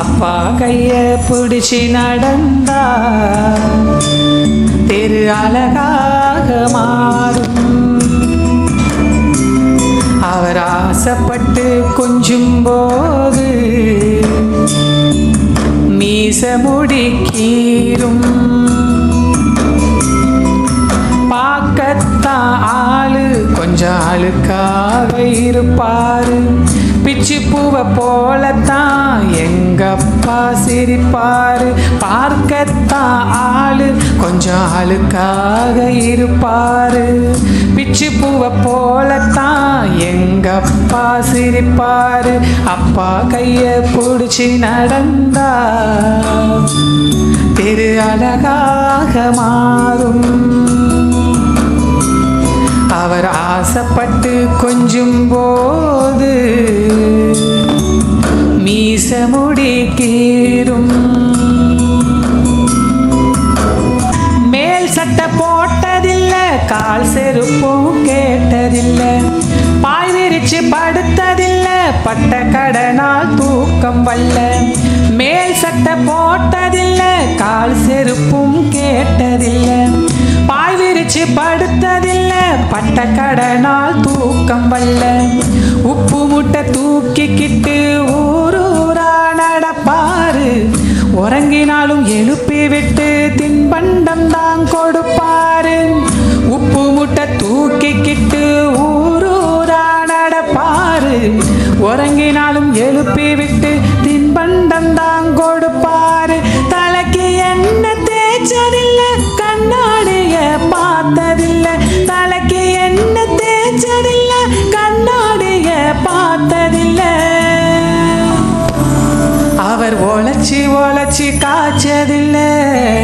அப்பா கைய பிடிச்சி நடந்தா தெரு அழகாக மாறும். அவர் ஆசைப்பட்டு கொஞ்சும் போது மீச முடிக்கீரும் பார்க்கத்தான் ஆளு கொஞ்சம் ஆளுக்காக இருப்பாரு. பிச்சு பூவை போலத்தான் எங்கப்பா சிரிப்பாரு. பார்க்கத்தான் ஆளு கொஞ்சம் ஆளுக்காக இருப்பாரு. பிச்சு பூவை போலத்தான் எங்கப்பா சிரிப்பாரு. அப்பா கைய பிடிச்சி நடந்தா திரு அழகாக மாறும். ஆசைப்பட்டு கொஞ்சும் போது மீசமுடி கீரும் மேல் சட்டை போட்டதில்லை கால் செருப்பும் கேட்டதில்லை. பாய் விரிச்சு படுத்ததில்லை பட்ட கடனால் தூக்கம் வல்ல. மேல் சட்டை போட்டதில்லை கால் செருப்பும் கேட்டதில்லை. பாய் விரிச்சு படுத்ததில்லை பட்ட கடனால் தூக்கம் வல்ல. உப்பு முட்டை தூக்கிக்கிட்டு ஊரூரா நடப்பாரு. உறங்கினாலும் எழுப்பி விட்டு தின்பண்டம் தான் கொடுப்பாரு. உப்பு முட்டை தூக்கிக்கிட்டு ஊரூரா நடப்பாரு. உறங்கினாலும் எழுப்பி விட்டு தின்பண்டம் தான் கொடுப்பாரு. உழைச்சி உழைச்சி காய்ச்சதில்லை.